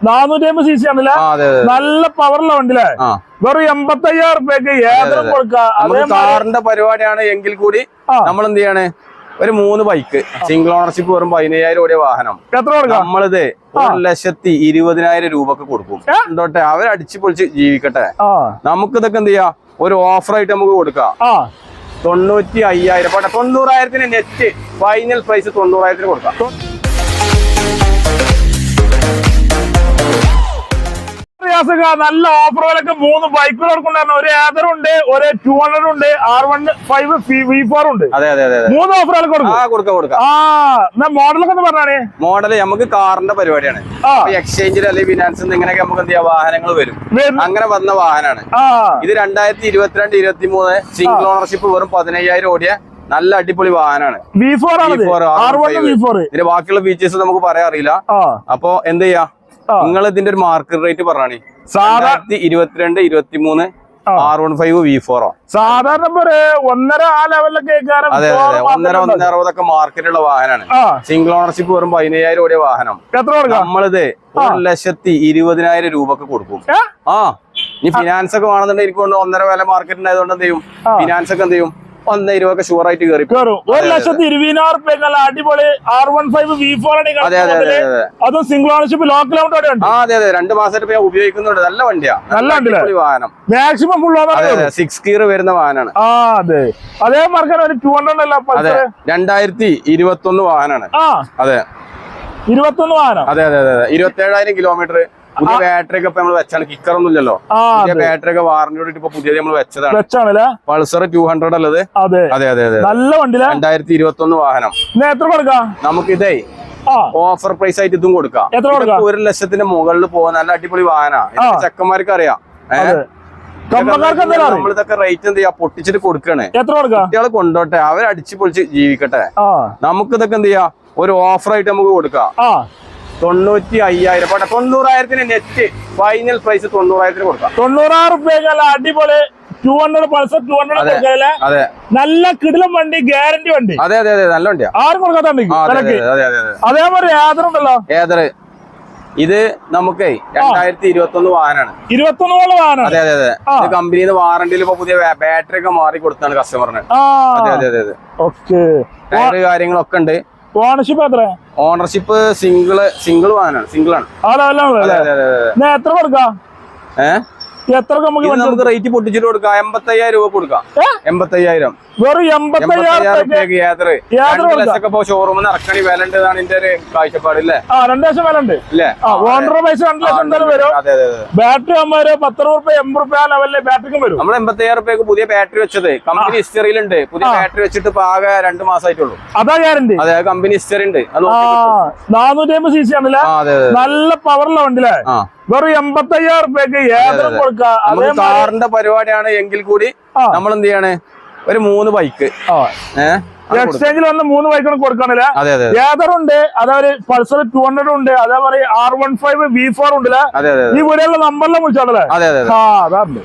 നാനൂറ്റി അമ്പത് C C ആണല്ലേ നല്ല പവറുള്ള വണ്ടിയില്ലേ ആ. വെറും എൺപത്തി അയ്യായിരം റുപ്യക്ക് ഏതൊരു കൊടുക്കാം? കാറിന്റെ പരിപാടിയാണ് എങ്കിൽ കൂടി. നമ്മൾ എന്ത് ചെയ്യാണ് ഒരു മൂന്ന് ബൈക്ക് സിംഗിൾ ഓണർഷിപ്പ് വെറും പതിനയ്യായിരം ഓടിയ വാഹനം. എത്ര കൊടുക്കാം? നമ്മളിത് ഒരു ലക്ഷത്തി ഇരുപതിനായിരം രൂപക്ക് കൊടുക്കും? എന്തോട്ടെ അവരടിച്ചു പൊളിച്ച് ജീവിക്കട്ടെ. നമുക്കിതൊക്കെ നമുക്ക് ഇതൊക്കെ എന്ത് ചെയ്യാം ഒരു ഓഫറായിട്ട് നമുക്ക് കൊടുക്കാം. തൊണ്ണൂറ്റി അയ്യായിരം തൊണ്ണൂറായിരത്തിന് നെറ്റ് ഫൈനൽ പ്രൈസ് തൊണ്ണൂറായിരത്തിന് കൊടുക്കാം. റിയാസക്ക നല്ല ഓഫറുകളൊക്കെ മൂന്ന് ബൈക്കുകൾ കൊടുക്കുന്നുണ്ടായിരുന്നു. ഒരു ഏതർ ഉണ്ട് ഒരു ടു ഹൺഡ്രഡ് ഉണ്ട് R one five V four ഉണ്ട്. മൂന്ന് ഓഫറുകൾ കൊടുക്കും. ആ കൊടുക്കാം കൊടുക്കാം. ആ എന്നാ മോഡലൊക്കെ ഒന്ന് പറഞ്ഞാണേ മോഡൽ നമുക്ക് കാറിന്റെ പരിപാടിയാണ്. എക്സ്ചേഞ്ചിൽ അല്ലെങ്കിൽ ഫിനാൻസിൽ ഇങ്ങനെയൊക്കെ നമുക്ക് എന്ത് ചെയ്യാം വാഹനങ്ങൾ വരും. അങ്ങനെ വന്ന വാഹനമാണ് ഇത് രണ്ടായിരത്തി ഇരുപത്തിരണ്ട് ഇരുപത്തി മൂന്ന് സിംഗിൾ ഓണർഷിപ്പ് വെറും പതിനയ്യായിരം ഓടിയ നല്ല അടിപൊളി വാഹനമാണ് വി ഫോർ ആണ് V4, R one R15. V four ഇതിന്റെ ബാക്കിയുള്ള ഫീച്ചേഴ്സ് നമുക്ക് പറയാൻ അറിയില്ല. അപ്പൊ എന്ത് ചെയ്യാ. നിങ്ങൾ ഇതിന്റെ ഒരു മാർക്കറ്റ് റേറ്റ് പറഞ്ഞേ സാധാ രണ്ടായിരത്തി ഇരുപത്തിരണ്ട് ഇരുപത്തി മൂന്ന് ആ. ആർ വൺ ഫൈവ് വി ഫോറോ സാധാരണ ഒന്നര ആ ലെവലിലൊക്കെ അതെ അതെ ഒന്നര ഒന്നര അറുപതൊക്കെ മാർക്കറ്റുള്ള വാഹനമാണ് സിംഗിൾ ഓണർഷിപ്പ് വെറും പതിനയ്യായിരം ഓടിയ വാഹനം. എത്ര നമ്മളിത് ഒരു ലക്ഷത്തി ഇരുപതിനായിരം രൂപക്ക് കൊടുക്കും. ആ. ഇനി ഫിനാൻസ് ഒക്കെ വേണമെന്നുണ്ടെങ്കിൽ എനിക്ക് ഒന്നര വില മാർക്കറ്റ് ഉണ്ടായതുകൊണ്ട് എന്ത് ചെയ്യും? ഫിനാൻസ് ഒക്കെ എന്ത് ചെയ്യും? ഒന്നര ഇരുപതൊക്കെ ഷുവർ ആയിട്ട് കയറി ഒരു ലക്ഷത്തി ഇരുപതിനായിരം റുപ്യ നല്ല അടിപൊളി R one five V four അതെ സിംഗിൾ ഓണർഷിപ്പ് ആ അതെ അതെ. രണ്ട് മാസമായിട്ട് ഞാൻ ഉപയോഗിക്കുന്നുണ്ട്. നല്ല വണ്ടിയാ. നല്ല? അടിപൊളി വാഹനം. മാക്സിമം ഫുൾ സിക്സ് ഗിയർ വരുന്ന വാഹനമാണ് ആ അതെ. അതേ മാർക്കാണ് ഒരു ടു ഹൺഡ്രഡ് അല്ല അതെ. രണ്ടായിരത്തി ഇരുപത്തി ഒന്ന് വാഹനമാണ് അതെ. ഇരുപത്തൊന്ന് വാഹനം. അതെ അതെ അതെ അതെ. ഇരുപത്തി ഏഴായിരം കിലോമീറ്റർ പുതിയ ബാറ്ററി ഒക്കെ നമ്മൾ നമ്മൾ വെച്ചാണ്. കിക്കർ ഒന്നും ഇല്ലല്ലോ. പുതിയ ബാറ്ററി ഒക്കെ വാറന്റിയോട് ഇപ്പൊ പുതിയത് നമ്മൾ വെച്ചതാണ്. വെച്ചാണല്ലേ? പൾസർ ടു ഹൺഡ്രഡ് അല്ലത് അതെ. അതെ അതെ നല്ല വണ്ടി രണ്ടായിരത്തി ഇരുപത്തി ഒന്ന് വാഹനം. എത്ര കൊടുക്കാം? നമുക്ക് ഇതേ ഓഫർ പ്രൈസ് ആയിട്ട് ഇതും കൊടുക്കാം? ഒരു ലക്ഷത്തിന്റെ മുകളിൽ പോകുന്ന നല്ല അടിപൊളി വാഹനമാണ് ചെക്കന്മാർക്ക് അറിയാം. നമ്മളിതൊക്കെ റേറ്റ് എന്ത് ചെയ്യാ? പൊട്ടിച്ചിട്ട് കൊടുക്കണേ. കുട്ടികളെ കൊണ്ടോട്ടെ. അവരടിച്ചു പൊളിച്ച് ജീവിക്കട്ടെ. നമുക്ക് ഇതൊക്കെ എന്ത് ചെയ്യാ? ഒരു ഓഫർ ആയിട്ട് നമുക്ക് കൊടുക്കാം. തൊണ്ണൂറ്റി അയ്യായിരം പോട്ടെ തൊണ്ണൂറായിരത്തിന് നെറ്റ് ഫൈനൽ പ്രൈസ് തൊണ്ണൂറായിരത്തിന് കൊടുക്കാം. തൊണ്ണൂറായിരം റുപ്യക്കല്ല അടിപൊളി. Two hundred Pulsar two hundred അതെ. നല്ല കിടിലം വണ്ടി ഗ്യാരണ്ടി വണ്ടി. അതെ അതെ അതെ നല്ല വണ്ടിയാ. ആരും കൊടുക്കാത്ത ആ, അതെ വിലക്ക് അതെ അതെ അതെ അതേമാതിരി യാതൊരുണ്ടല്ലോ ഏതറ് ഇത് നമുക്ക് രണ്ടായിരത്തി ഇരുപത്തി ഒന്ന് വാഹനമാണ് ഇരുപത്തൊന്ന് പോലെ വാഹനം. അതെ അതെ അതെ. കമ്പനിന്ന് വാറണ്ടിയിൽ ഇപ്പൊ പുതിയ ബാറ്ററി ഒക്കെ മാറി കൊടുത്താണ് കസ്റ്റമറിന് അതെ അതെ അതെ അതെ. ഓക്കെ കാര്യങ്ങളൊക്കെ ഉണ്ട്. ഓണർഷിപ്പ് എത്ര ഓണർഷിപ്പ് സിംഗിൾ സിംഗിൾ വാഹനമാണ് സിംഗിൾ ആണ്. എത്ര കൊടുക്കാം? ഏഹ് എത്ര നമുക്ക് നമുക്ക് റേറ്റ് പൊട്ടിച്ചിട്ട് കൊടുക്കാം. എൺപത്തയ്യായിരം രൂപ കൊടുക്കാം. ഏ? എൺപത്തയ്യായിരം. വെറും എൺപത്തയ്യായിരം എൺപത്തയ്യായിരം യാത്ര. ഇപ്പൊ ഷോറൂമിൽ നിന്ന് ഇറക്കണി വില ഉണ്ട് എന്നാണ് എന്റെ ഒരു കാഴ്ചപ്പാട് ഇല്ലേ? ആ രണ്ടു ലക്ഷം വില ഉണ്ട്. ഇല്ലേ? ഓണർ പൈസ രണ്ട് ലക്ഷം എന്തായാലും വരും. ബാറ്ററി ആകുമ്പോ ഒരു പത്ത് രൂപ എൺപത് ആ ലെവലിലെ ബാറ്ററിക്കും വരും. നമ്മൾ എൺപത്തയ്യായിരം രൂപയ്ക്ക് പുതിയ ബാറ്ററി വെച്ചത്. കമ്പനി ഹിസ്റ്ററിയിലുണ്ട് പുതിയ ബാറ്ററി വെച്ചിട്ട് ഇപ്പൊ ആകെ രണ്ട് മാസമായിട്ടുള്ളൂ അതാ ഗ്യാരണ്ടി അതെ കമ്പനി ഹിസ്റ്ററി ഉണ്ട്. നാനൂറ്റി അമ്പത് സി സി ആണല്ലേ നല്ല പവറുള്ള വണ്ടിയില്ലേ? ആ. വെറും എൺപത്തയ്യായിരം റുപ്യക്ക് ഏതൊരു കൊടുക്കാം? കാറിന്റെ പരിപാടിയാണ് എങ്കിൽ കൂടി നമ്മൾ എന്ത് ചെയ്യാണ് ഒരു മൂന്ന് ബൈക്ക് ഏഹ് എക്സ്ചേഞ്ചിൽ വന്ന് മൂന്ന് ബൈക്കാണ് കൊടുക്കണില്ല ഏതർ ഉണ്ട്? ഏതറുണ്ട് അതേപോലെ പൾസർ ടു ഹൺഡ്രഡ് ഉണ്ട്. അതേപോലെ R one five B four ഉണ്ടല്ലേ ഈ വീടുകളിലെ നമ്പറിലെ വിളിച്ചാണല്ലേ? അതെ അതെ അതെ. ആ അതാണ്ട്